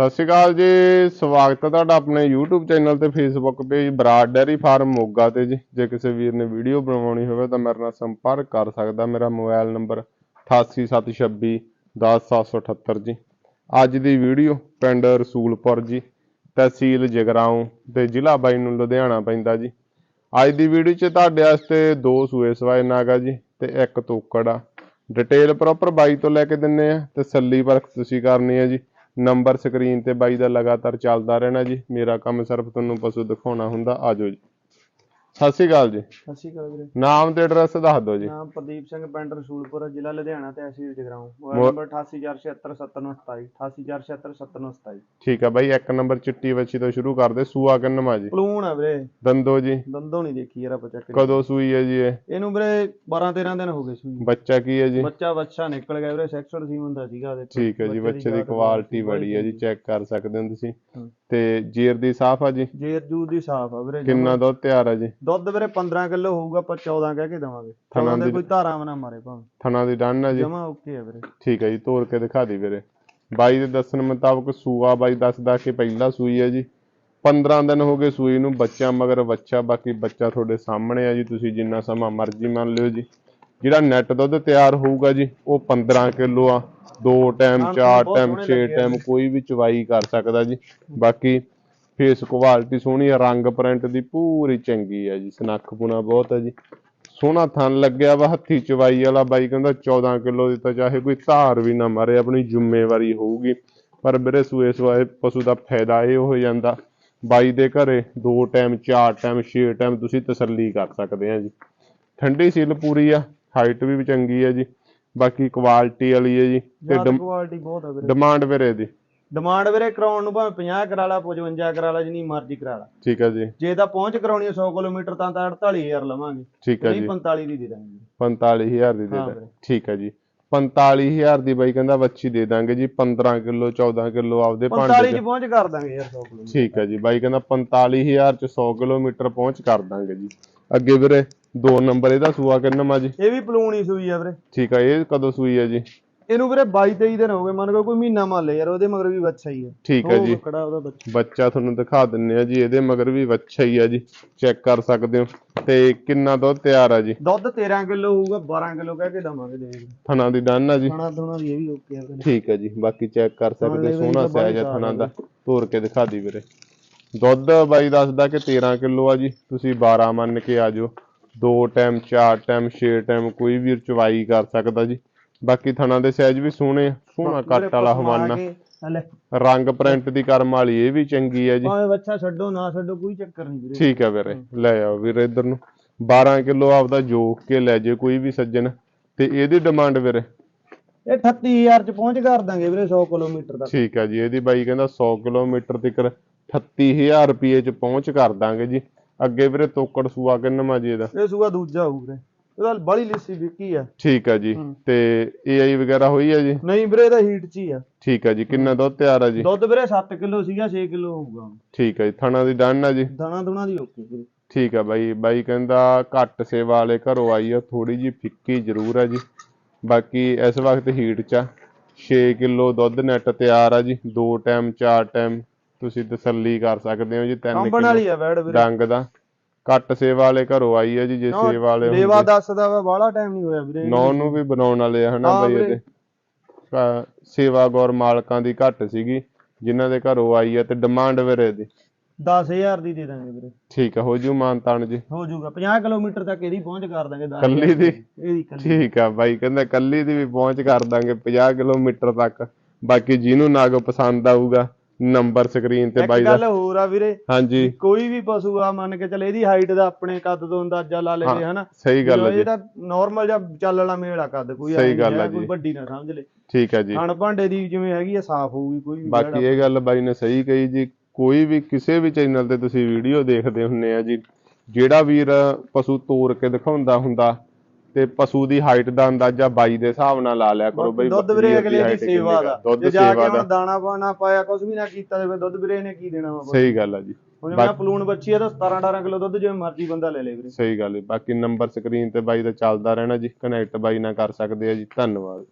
ਸਤਿ ਸ਼੍ਰੀ ਅਕਾਲ ਜੀ, ਸਵਾਗਤ ਹੈ ਤੁਹਾਡਾ ਆਪਣੇ YouTube ਚੈਨਲ ਤੇ Facebook page Brar dairy farm Moga ਤੇ ਜੀ। ਜੇ ਕਿਸੇ ਵੀਰ ਨੇ ਵੀਡੀਓ ਬਣਾਉਣੀ ਹੋਵੇ ਤਾਂ ਮੇਰੇ ਨਾਲ ਸੰਪਰਕ ਕਰ ਸਕਦਾ। ਮੇਰਾ ਮੋਬਾਈਲ ਨੰਬਰ 8876 10778 ਜੀ। ਅੱਜ ਦੀ ਵੀਡੀਓ ਪਿੰਡ ਰਸੂਲਪੁਰ ਜੀ, ਤਹਿਸੀਲ ਜਗਰਾਉਂ ਤੇ ਜ਼ਿਲ੍ਹਾ ਬਾਈ ਨੂੰ ਲੁਧਿਆਣਾ ਪੈਂਦਾ ਜੀ। ਅੱਜ ਦੀ ਵੀਡੀਓ 'ਚ ਤੁਹਾਡੇ ਵਾਸਤੇ ਦੋ ਸੂਏ ਸਵਾਏ ਨਾਗਾ ਜੀ ਤੇ ਇੱਕ ਤੋਕੜ ਆ। ਡਿਟੇਲ ਪ੍ਰੋਪਰ ਬਾਈ ਤੋਂ ਲੈ ਕੇ ਦਿੰਨੇ ਆ ਸੱਲੀ ਪਰਖ ਤੁਸੀਂ ਕਰਨੀ ਹੈ ਜੀ। ਨੰਬਰ ਸਕਰੀਨ ਤੇ ਬਾਈ ਦਾ ਲਗਾਤਾਰ ਚੱਲਦਾ ਰਹਿਣਾ ਜੀ। ਮੇਰਾ ਕੰਮ ਸਿਰਫ ਤੁਹਾਨੂੰ ਪਸ਼ੂ ਦਿਖਾਉਣਾ ਹੁੰਦਾ। ਆਜੋ ਜੀ। ਸਤਿ ਸ਼੍ਰੀ ਅਕਾਲ ਜੀ। ਸਤਿ ਸ਼੍ਰੀ ਅਕਾਲ ਵੀਰੇ। ਨਾਮ ਤੇ ਐਡਰੈਸ ਦੱਸ ਦਿਓ ਜੀ। ਨਾਮ ਪ੍ਰਦੀਪ ਸਿੰਘ ਪਿੰਡ ਰਸੂਲਪੁਰ ਜ਼ਿਲ੍ਹਾ ਲੁਧਿਆਣਾ ਤਹਿਸੀਲ ਜਗਰਾਉਂ ਮੋਬਾਈਲ ਨੰਬਰ 8846779727 8846779727 ਠੀਕ ਆ ਬਾਈ ਇੱਕ ਨੰਬਰ ਚਿੱਟੀ ਵੱਛੀ ਤੋਂ ਸ਼ੁਰੂ ਕਰਦੇ ਸੂਆ ਕਿੰਨਵਾ ਜੀ? ਪਲੂਣ ਆ ਵੀਰੇ। ਦੰਦੋ ਜੀ। ਦੰਦੋਂ ਨਹੀਂ ਦੇਖੀ ਯਾਰ ਆਪਾਂ ਚੱਕ ਕਦੋਂ ਸੂਈ ਹੈ ਜੀ ਇਹ? ਇਹਨੂੰ ਵੀਰੇ 12 13 ਦਿਨ ਹੋ ਗਏ ਸੂਈ ਬੱਚਾ ਕੀ ਹੈ ਜੀ? ਬੱਚਾ ਬੱਚਾ ਨਿਕਲ ਗਿਆ ਵੀਰੇ ਸੈਕਸਡ ਸੀਮਨ ਦਾ ਸੀਗਾ ਉਹਦੇ। ਠੀਕ ਹੈ ਜੀ ਬੱਚੇ ਦੀ ਕੁਆਲਿਟੀ ਬੜੀ ਹੈ ਜੀ ਚੈੱਕ ਕਰ ਸਕਦੇ ਹੋ ਤੁਸੀਂ। ਤੇ ਜੀਰ ਦੀ ਸਾਫ਼ ਆ ਜੀ? ਜੇਰ ਜੂਰ ਦੀ ਸਾਫ਼ ਆ ਵੀਰੇ ਕਿੰਨਾ ਦੁੱਧ ਤਿਆਰ ਆ ਜੀ? ਦੁੱਧ ਵੀਰੇ 15 ਕਿਲੋ ਹੋਊਗਾ ਆਪਾਂ 14 ਕਹਿ ਕੇ ਦਵਾਂਗੇ। ਥਣਾਂ ਥਣਾਂ ਦੇ ਦੀ- ਕੋਈ ਧਾਰਾਂ ਨਾ ਮਾਰੇ ਭਾਵੇਂ। ਥਣਾ ਦੀ ਡੰਨ ਆ ਜੀ। ਜਮਾ ਓਕੇ ਆ ਵੀਰੇ। ਠੀਕ ਹੈ ਜੀ ਤੋੜ ਕੇ ਦਿਖਾ ਦੀ ਵੀਰੇ। ਬਾਈ ਦੇ ਦੱਸਣ ਮੁਤਾਬਕ ਸੂਆ ਬਾਈ ਦੱਸਦਾ ਕਿ ਪਹਿਲਾ ਸੂਈ ਹੈ ਜੀ। 15 ਦਿਨ ਹੋ ਗਏ ਸੂਈ ਨੂੰ ਬੱਚਾ ਮਗਰ ਬੱਚਾ ਬਾਕੀ ਬੱਚਾ ਤੁਹਾਡੇ ਸਾਹਮਣੇ ਆ ਜੀ ਤੁਸੀਂ ਜਿੰਨਾ ਸਮਾਂ ਮਰਜ਼ੀ ਮੰਨ ਲਿਓ ਜੀ। ਜਿਹੜਾ ਨੈਟ ਦੁੱਧ ਤਿਆਰ ਹੋਊਗਾ ਜੀ ਉਹ 15 ਕਿਲੋ ਆ। ਦੋ ਟਾਈਮ ਹਾਂ, ਚਾਰ ਬਹੁਤ ਟਾਈਮ ਸੋਹਣੇ 6 ਲੱਗੇ ਆ ਟਾਈਮ ਕੋਈ ਵੀ ਚਵਾਈ ਕਰ ਸਕਦਾ ਜੀ। ਬਾਕੀ ਫੇਸ ਕੁਆਲਿਟੀ ਸੋਹਣੀ ਆ ਰੰਗ ਪ੍ਰਿੰਟ ਦੀ ਪੂਰੀ ਚੰਗੀ ਆ ਜੀ ਸਨੱਖ ਪੁਣਾ ਬਹੁਤ ਆ ਜੀ। ਸੋਹਣਾ ਥਣ ਲੱਗਿਆ ਵਾ ਹੱਥੀ ਚਵਾਈ ਵਾਲਾ ਬਾਈ ਕਹਿੰਦਾ 14 ਕਿਲੋ ਦੀ ਤਾਂ ਚਾਹੇ ਕੋਈ ਧਾਰ ਵੀ ਨਾ ਮਾਰੇ ਆਪਣੀ ਜ਼ਿੰਮੇਵਾਰੀ ਹੋਊਗੀ। ਪਰ ਵੀਰੇ ਸੂਏ ਸਵਾਏ ਪਸ਼ੂ ਦਾ ਫਾਇਦਾ ਇਹ ਹੋ ਜਾਂਦਾ ਬਾਈ ਦੇ ਘਰੇ ਦੋ ਟਾਈਮ ਚਾਰ ਟਾਈਮ ਛੇ ਟਾਈਮ ਤੁਸੀਂ ਤਸੱਲੀ ਕਰ ਸਕਦੇ ਆ ਜੀ। ਠੰਡੀ ਸੀਲ ਪੂਰੀ ਆ ਹਾਈਟ ਵੀ ਚੰਗੀ ਆ ਜੀ ਬਾਕੀ ਕੁਆਲਿਟੀ ਵਾਲੀ ਹੈ ਜੀ ਤੇ ਕੁਆਲਿਟੀ ਬਹੁਤ ਆ ਵੀਰੇ। ਡਿਮਾਂਡ ਵੀਰੇ ਦੀ। ਡਿਮਾਂਡ ਵੀਰੇ ਕਰਾਉਣ ਨੂੰ ਭਾਵੇਂ 50 ਕਰਾ ਲਾ 55 ਕਰਾ ਲਾ ਜਿੰਨੀ ਮਰਜ਼ੀ ਕਰਾ ਲਾ। ਠੀਕ ਹੈ ਜੀ। ਜੇ ਤਾਂ ਪਹੁੰਚ ਕਰਾਉਣੀ ਹੈ 100 ਕਿਲੋਮੀਟਰ ਤਾਂ ਤਾਂ 48000 ਲਵਾਂਗੇ। ਠੀਕ ਹੈ ਜੀ। 45 ਦੀ ਦੇ ਦਾਂਗੇ। 45000 ਦੀ ਦੇ ਹਾਂ ਦਾਂ ਵੀਰੇ। ਠੀਕ ਹੈ ਜੀ। 45000 ਦੀ ਬਾਈ ਕਹਿੰਦਾ ਵੱਛੀ ਦੇ ਦਾਂਗੇ ਜੀ 15 ਕਿਲੋ 14 ਕਿਲੋ ਆਪਦੇ 45 ਭਾਂਡੇ ਚ। ਚ ਪਹੁੰਚ ਕਰ ਦਾਂਗੇ ਯਾਰ 100 ਕਿਲੋਮੀਟਰ। ਠੀਕ ਹੈ ਜੀ। ਬਾਈ ਕਹਿੰਦਾ 45000 ਚ 100 ਕਿਲੋਮੀਟਰ ਪਹੁੰਚ ਕਰ ਦਾਂਗੇ ਜੀ। ਅੱਗੇ ਵੀਰੇ ਦੋ ਨੰਬਰ ਇਹਦਾ ਸੂਆ ਕਿੰਨਾ ਜੀ? ਇਹ ਵੀ ਪਲੂਣ ਸੂਈ ਆ ਵੀਰੇ। ਠੀਕ ਹੈ ਇਹ ਕਦੋਂ ਸੂਈ ਹੈ ਜੀ? ਇਹਨੂੰ ਵੀਰੇ 22 23 ਦਿਨ ਹੋ ਗਏ ਮੰਨ ਲਓ ਕੋਈ ਮਹੀਨਾ ਮੰਨ ਲੈ ਯਾਰ ਉਹਦੇ ਮਗਰ ਵੀ ਬੱਚਾ ਹੀ ਹੈ। ਠੀਕ ਹੈ ਉਹ ਜੀ। ਬੱਕੜਾ ਉਹਦਾ ਬੱਚਾ? ਬੱਚਾ ਤੁਹਾਨੂੰ ਦਿਖਾ ਦਿੰਨੇ ਆ ਜੀ ਇਹਦੇ ਮਗਰ ਵੀ ਵੱਛਾ ਹੀ ਆ ਜੀ। ਚੈੱਕ ਕਰ ਸਕਦੇ ਹੋ। ਤੇ ਕਿੰਨਾ ਦੁੱਧ ਤਿਆਰ ਆ ਜੀ? ਦੁੱਧ 13 ਕਿਲੋ ਹੋਊਗਾ 12 ਕਿਲੋ ਕਹਿ ਕੇ ਦਵਾਂਗੇ ਦੇ ਥਣਾ ਦੀ ਡੰਨ ਆ ਜੀ। ਖਾਣਾ ਥੋਣਾ ਦੀ ਇਹ ਵੀ ਓਕੇ ਆ ਠੀਕ ਹੈ ਜੀ ਬਾਕੀ ਚੈੱਕ ਕਰ ਸਕਦੇ ਵੀ ਸੋਹਣਾ ਸਾਈਜ਼ ਆ ਥਣਾ ਦਾ। ਦਾ ਤੋੜ ਕੇ ਦਿਖਾ ਦੀ ਵੀਰੇ। ਦੁੱਧ ਬਾਈ ਦੱਸਦਾ ਕਿ 13 ਕਿਲੋ ਆ ਜੀ। ਤੁਸੀਂ 12 ਮੰਨ ਕੇ ਆ ਜਾਓ। ਦੋ ਟਾਈਮ ਚਾਰ ਟਾਈਮ ਛੇ ਟਾਈਮ ਕੋਈ ਵੀ ਚਵਾਈ ਕਰ ਸਕਦਾ ਜੀ। ਬਾਕੀ ਥਣਾ ਦੇ ਸਾਈਜ਼ ਵੀ ਸੋਹਣੇ ਆ ਸੋਹਣਾ ਕੱਟ ਵਾਲਾ ਹਵਾਨਾ। ਹਲੇ। ਰੰਗ ਪ੍ਰਿੰਟ ਦੀ ਕਰਮ ਵਾਲੀ ਇਹ ਵੀ ਚੰਗੀ ਹੈ ਜੀ। ਭਾਵੇਂ ਬੱਚਾ ਛੱਡੋ ਨਾ ਛੱਡੋ ਕੋਈ ਚੱਕਰ ਨਹੀਂ ਵੀਰੇ। ਠੀਕ ਹੈ ਵੀਰੇ ਲੈ ਆਓ ਵੀਰੇ ਇੱਧਰ ਨੂੰ। 12 ਕਿਲੋ ਆਪਦਾ ਜੋਕ ਕੇ ਲੈ ਜੇ ਕੋਈ ਵੀ ਸੱਜਣ। ਤੇ ਇਹਦੀ ਡਿਮਾਂਡ ਵੀਰੇ? ਇਹ 38000 ਚ ਪਹੁੰਚ ਕਰ ਦਾਂਗੇ ਵੀਰੇ 100 ਕਿਲੋਮੀਟਰ ਦਾ ਠੀਕ ਹੈ ਜੀ ਇਹਦੀ ਬਾਈ ਕਹਿੰਦਾ 100 ਕਿਲੋਮੀਟਰ ਤੱਕ 38000 ਰੁਪਏ ਚ ਪਹੁੰਚ ਕਰ ਦਾਂਗੇ ਜੀ। ਅੱਗੇ ਵੀਰੇ ਤੋਕੜ ਸੂਆ ਕਿੰਨਾ ਜੀ ਇਹਦਾ? ਇਹ ਸੂਆ ਦੂਜਾ ਹੋਊ ਵੀਰੇ। ਇਹਦਾ ਬੜੀ ਲਿੱਸੀ ਵਿਕੀ ਆ। ਠੀਕ ਹੈ ਜੀ। ਤੇ ਏਆਈ ਵਗੈਰਾ ਹੋਈ ਹੈ ਜੀ? ਨਹੀਂ ਵੀਰੇ ਇਹਦਾ ਹੀਟ ਚ ਹੀ ਆ। ਠੀਕ ਹੈ ਜੀ ਕਿੰਨਾ ਦੁੱਧ ਤਿਆਰ ਹੈ ਜੀ? ਦੁੱਧ ਵੀਰੇ 7 ਕਿਲੋ ਸੀਗਾ 6 ਕਿਲੋ ਹੋਊਗਾ। ਠੀਕ ਹੈ ਜੀ ਥਣਾ ਦੀ ਡਨ ਹੈ ਜੀ? ਦਾਣਾ ਦੁਣਾ ਦੀ ਓਕੇ ਵੀਰੇ। ਠੀਕ ਹੈ ਬਾਈ ਬਾਈ ਕਹਿੰਦਾ ਘੱਟ ਸੇਵਾ ਵਾਲੇ ਘਰੋਂ ਆਈ ਆ ਥੋੜੀ ਜੀ ਫਿੱਕੀ ਜ਼ਰੂਰ ਹੈ ਜੀ। ਬਾਕੀ ਇਸ ਵਕਤ ਹੀਟ ਚ ਆ। 6 ਕਿਲੋ ਦੁੱਧ ਨੈਟ ਤਿਆਰ ਆ ਜੀ ਦੋ ਟਾਈਮ ਚਾਰ ਟਾਈਮ ਤੁਸੀਂ ਤਸੱਲੀ ਕਰ ਸਕਦੇ ਹੋ ਜੀ 3 ਕੰਬਣ ਕਿਲੋ ਆ ਡੰਗ ਦਾ। ਘੱਟ ਸੇਵਾ ਵਾਲੇ ਘਰੋਂ ਆਈ ਆ ਜੀ ਜੇ ਸੇਵਾ ਵਾਲੇ ਲੇਵਾ ਹੁੰਦੇ। ਦੱਸਦਾ ਵਾ ਬਾਹਲਾ ਟਾਈਮ ਨਹੀਂ ਹੋਇਆ ਵੀਰੇ। ਨੌ ਨੂੰ ਵੀ ਬਣਾਉਣ ਵਾਲੇ ਆ ਹਨਾ ਹਾਂ ਬਾਈ ਵੀਰੇ। ਇਹਦੇ। ਅਹ ਸੇਵਾ ਗੌਰ ਮਾਲਕਾਂ ਦੀ ਘੱਟ ਸੀਗੀ ਜਿਨ੍ਹਾਂ ਦੇ ਘਰੋਂ ਆਈ ਆ ਤੇ ਡਿਮਾਂਡ ਵੀਰੇ ਦੀ 10000 ਦੀ ਦੇ ਦਾਂਗੇ ਵੀਰੇ। ਠੀਕ ਆ ਹੋ ਜੂ ਮਾਨਤਾਨ ਜੀ। ਹੋ ਜਾਊਗਾ 50 ਕਿਲੋਮੀਟਰ ਤੱਕ ਇਹਦੀ ਪਹੁੰਚ ਕਰ ਦਾਂਗੇ ਦਸ ਕੱਲੀ ਦੀ? ਇਹਦੀ ਕੱਲੀ। ਠੀਕ ਆ ਬਾਈ ਕਹਿੰਦਾ ਕੱਲੀ ਦੀ ਵੀ ਪਹੁੰਚ ਕਰ ਦਾਂਗੇ 50 ਕਿਲੋਮੀਟਰ ਤੱਕ। ਬਾਕੀ ਜਿਹਨੂੰ ਨਾਗ ਪਸੰਦ ਆਊਗਾ ਨੰਬਰ ਸਕਰੀਨ ਤੇ ਇੱਕ ਬਾਈ ਦਾ। ਗੱਲ ਹੋਰ ਆ ਵੀਰੇ। ਹਾਂਜੀ। ਕੋਈ ਵੀ ਪਸ਼ੂ ਆ ਮੰਨ ਕੇ ਚੱਲ ਇਹਦੀ ਹਾਈਟ ਦਾ ਆਪਣੇ ਕੱਦ ਤੋਂ ਅੰਦਾਜ਼ਾ ਲਾ ਲਈਏ ਹਨਾ? ਸਹੀ ਗੱਲ ਹੈ ਜੀ। ਇਹ ਤਾਂ ਨਾਰਮਲ ਜਾਂ ਚੱਲ ਵਾਲਾ ਮੇਲ ਆ ਕੱਦ ਕੋਈ ਸਹੀ ਗੱਲ ਹੈ। ਕੋਈ ਵੱਡੀ ਨਾ ਸਮਝ ਲੈ। ਠੀਕ ਹੈ ਜੀ। ਖਾਣ ਭਾਂਡੇ ਦੀ ਜਿਵੇਂ ਹੈਗੀ ਆ ਸਾਫ਼ ਹੋਊਗੀ ਕੋਈ ਵੀ ਬਾਕੀ ਇਹ ਗੱਲ ਬਾਈ ਨੇ ਸਹੀ ਕਹੀ ਜੀ। ਕੋਈ ਵੀ ਕਿਸੇ ਵੀ ਚੈਨਲ ਤੇ ਤੁਸੀਂ ਵੀਡੀਓ ਦੇਖਦੇ ਹੁੰਨੇ ਆ ਜੀ। ਜਿਹੜਾ ਵੀਰ ਪਸ਼ੂ ਤੋੜ ਕੇ ਦਿਖਾਉਂਦਾ ਹੁੰਦਾ ਤੇ ਪਸ਼ੂ ਦੀ ਹਾਈਟ ਦਾ ਅੰਦਾਜ਼ਾ ਬਾਈ ਦੇ ਹਿਸਾਬ ਨਾਲ ਲਾ ਲਿਆ ਕਰੋ ਬਈ ਦੁੱਧ ਵੀਰੇ ਅਗਲੇ ਦੀ ਸੇਵਾ। ਦਾ। ਜੇ ਜਾ ਕੇ ਹੁਣ ਦਾਣਾ ਪਾਣਾ ਪਾਇਆ ਕੁਝ ਵੀ ਨਾ ਕੀਤਾ ਤੇ ਫਿਰ ਦੁੱਧ ਵੀਰੇ ਇਹਨੇ ਕੀ ਦੇਣਾ ਵਾ ਸਹੀ ਗੱਲ ਆ ਜੀ। ਹੁਣ ਮੈਂ ਪਲੂਣ ਬੱਚੀ ਆ ਤਾਂ 17 18 ਕਿਲੋ ਦੁੱਧ ਜਿਵੇਂ ਮਰਜ਼ੀ ਬੰਦਾ ਲੈ ਲੇ ਵੀਰੇ। ਸਹੀ ਗੱਲ ਹੈ ਬਾਕੀ ਨੰਬਰ ਸਕਰੀਨ ਤੇ ਬਾਈ ਦਾ ਚੱਲਦਾ ਰਹਿਣਾ ਜੀ। ਕਨੈਕਟ ਬਾਈ ਨਾਲ ਕਰ ਸਕਦੇ ਆ ਜੀ। ਧੰਨਵਾਦ।